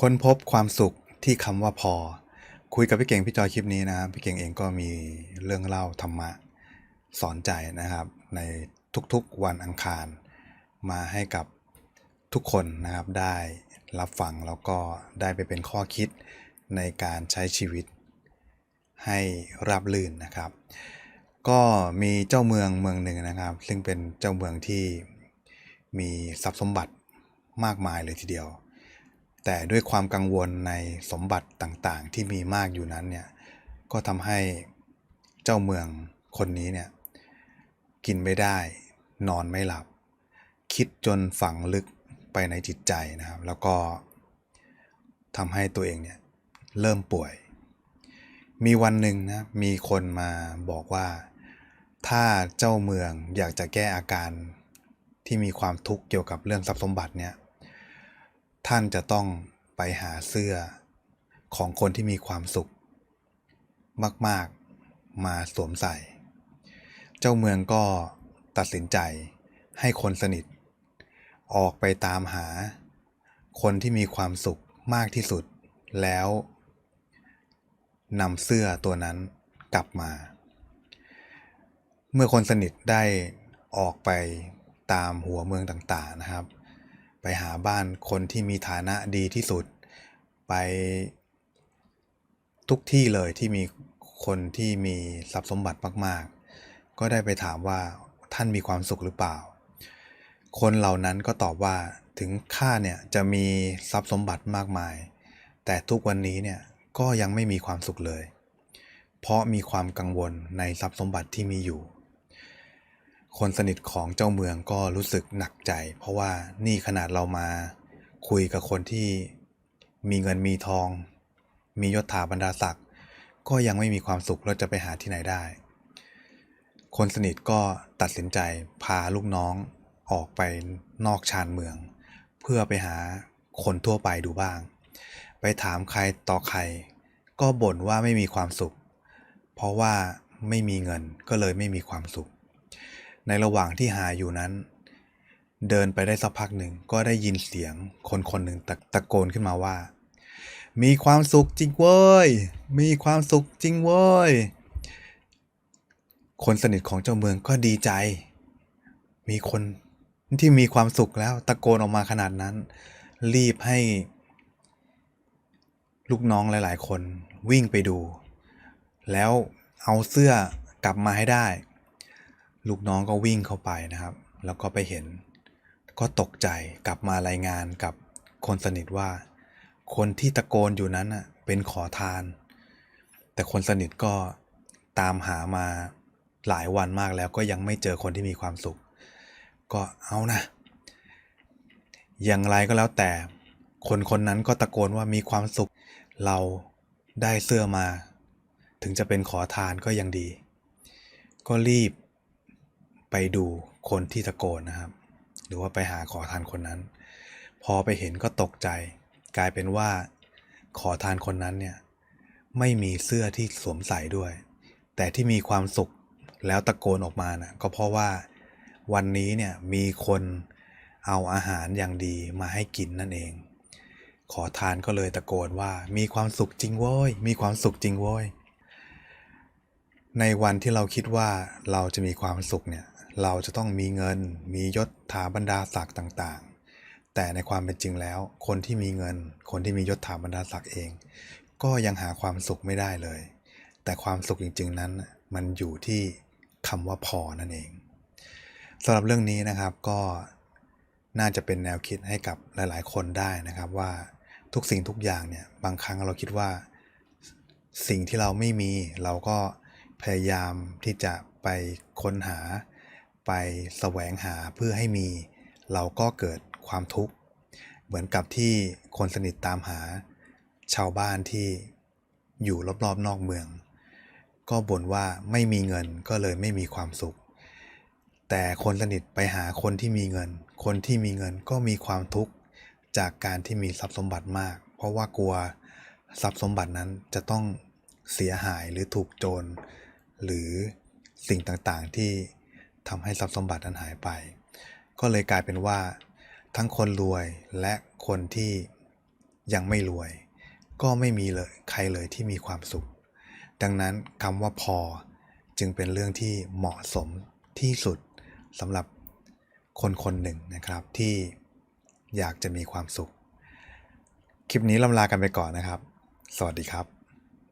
ค้นพบความสุขที่คำว่าพอ คุยกับพี่เก่งพี่จอยคลิปนี้นะครับพี่เก่งเองก็มีเรื่องเล่าธรรมะสอนใจนะครับ ในทุกๆวันอังคาร มาให้กับทุกคนนะครับได้รับฟังแล้วก็ได้ไปเป็นข้อคิดในการใช้ชีวิตให้ราบรื่นนะครับ ก็มีเจ้าเมืองเมืองหนึ่งนะครับ ซึ่งเป็นเจ้าเมืองที่มีทรัพย์สมบัติมากมายเลยทีเดียว แต่ด้วยความกังวลในสมบัติต่างๆ ที่มีมากอยู่นั้นเนี่ยก็ทำให้เจ้าเมืองคนนี้เนี่ยกินไม่ได้ นอนไม่หลับ คิดจนฝังลึกไปในจิตใจนะครับ แล้วก็ทำให้ตัวเองเนี่ยเริ่มป่วย มีวันหนึ่งนะมีคนมาบอกว่า ถ้าเจ้าเมืองอยากจะแก้อาการที่มีความทุกข์เกี่ยวกับเรื่องทรัพย์สมบัติเนี่ย ท่านจะต้องไปหาเสื้อของคนที่มีความสุข มากๆมาสวมใส่ เจ้าเมืองก็ตัดสินใจให้คนสนิท ออกไปตามหา คนที่มีความสุขมากที่สุดแล้วนำเสื้อตัวนั้นกลับมา เมื่อคนสนิทได้ออกไปตามหัวเมืองต่างๆนะครับ ไปหาบ้านคนที่มีฐานะดีที่สุด ไปทุกที่เลยที่มีคนที่มีทรัพย์สมบัติมาก ๆ ก็ได้ไปถามว่าท่านมีความสุขหรือเปล่า คนเหล่านั้นก็ตอบว่าถึงข้าเนี่ยจะมีทรัพย์สมบัติมากมาย แต่ทุกวันนี้เนี่ยก็ยังไม่มีความสุขเลย เพราะมีความกังวลในทรัพย์สมบัติที่มีอยู่ คนสนิทของเจ้าเมืองก็รู้สึกหนักใจ เพราะว่านี่ขนาดเรามาคุยกับคนที่มีเงินมีทอง มียศถาบรรดาศักดิ์ก็ยังไม่มีความสุขเราจะไปหาที่ไหนได้ คนสนิทก็ตัดสินใจพาลูกน้องออกไปนอกชานเมือง เพื่อไปหาคนทั่วไปดูบ้าง ไปถามใครต่อใคร ก็บ่นว่าไม่มีความสุข เพราะว่าไม่มีเงินก็เลยไม่มีความสุข ในระหว่างที่หาอยู่นั้น เดินไปได้สักพักหนึ่งก็ได้ยินเสียงคนคนหนึ่งตะตะโกนขึ้นมาว่า มีความสุขจริงเว้ย มีความสุขจริงเว้ย คนสนิทของเจ้าเมืองก็ดีใจ มีคนที่มีความสุขแล้วตะโกนออกมาขนาดนั้น รีบให้ ลูกน้องหลาย ๆ คนวิ่งไปดู แล้วเอาเสื้อกลับมาให้ได้ ลูกน้องก็วิ่งเข้าไปนะครับ แล้วก็ไปเห็น ก็ตกใจกลับมารายงานกับคนสนิทว่า คนที่ตะโกนอยู่นั้นน่ะเป็นขอทาน แต่คนสนิทก็ตามหามาหลายวันมากแล้วก็ยังไม่เจอคนที่มีความสุข ก็เอานะ อย่างไรก็แล้วแต่คนคนนั้นก็ตะโกนว่ามีความสุข เราได้เสื้อมา ถึงจะเป็นขอทานก็ยังดี ก็รีบ ไปดูคนที่ตะโกนนะครับ หรือว่าไปหาขอทานคนนั้น พอไปเห็นก็ตกใจ กลายเป็นว่า ขอทานคนนั้นเนี่ยไม่มีเสื้อที่สวมใส่ด้วย แต่ที่มีความสุขแล้วตะโกนออกมานะก็เพราะว่าวันนี้เนี่ยมีคนเอาอาหารอย่างดีมาให้กินนั่นเอง ขอทานก็เลยตะโกนว่ามีความสุขจริงโว้ย มีความสุขจริงโว้ย ในวันที่เราคิดว่าเราจะมีความสุขเนี่ย เราจะต้องมีเงิน มียศถาบรรดาศักดิ์ต่างๆ แต่ในความเป็นจริงแล้ว คนที่มีเงิน คนที่มียศถาบรรดาศักดิ์เอง ก็ยังหาความสุขไม่ได้เลย แต่ความสุขจริง ๆ นั้น มันอยู่ที่คำว่าพอนั่นเองสำหรับเรื่องนี้นะครับก็น่าจะเป็นแนวคิดให้กับหลาย ๆ คนได้นะครับว่าทุกสิ่งทุกอย่างเนี่ยบางครั้งเราคิดว่า สิ่งที่เราไม่มีเราก็พยายามที่จะไปค้นหา ไปแสวงหาเพื่อให้มี เราก็เกิดความทุกข์ เหมือนกับที่คนสนิทตามหา ชาวบ้านที่อยู่รอบๆนอกเมือง ก็บ่นว่าไม่มีเงินก็เลยไม่มีความสุข แต่คนสนิทไปหาคนที่มีเงิน คนที่มีเงินก็มีความทุกข์จากการที่มีทรัพย์สมบัติมาก เพราะว่ากลัวทรัพย์สมบัตินั้นจะต้องเสียหายหรือถูกโจร หรือสิ่งต่างๆที่ ทำให้ทรัพย์สมบัตินั้นหายไป ก็เลยกลายเป็นว่า ทั้งคนรวยและคนที่ยังไม่รวย ก็ไม่มีเลยใครเลยที่มีความสุข ดังนั้นคำว่าพอจึงเป็นเรื่องที่เหมาะสมที่สุดสำหรับคนคนหนึ่งนะครับที่อยากจะมีความสุข คลิปนี้ลำลากันไปก่อนนะครับ สวัสดีครับ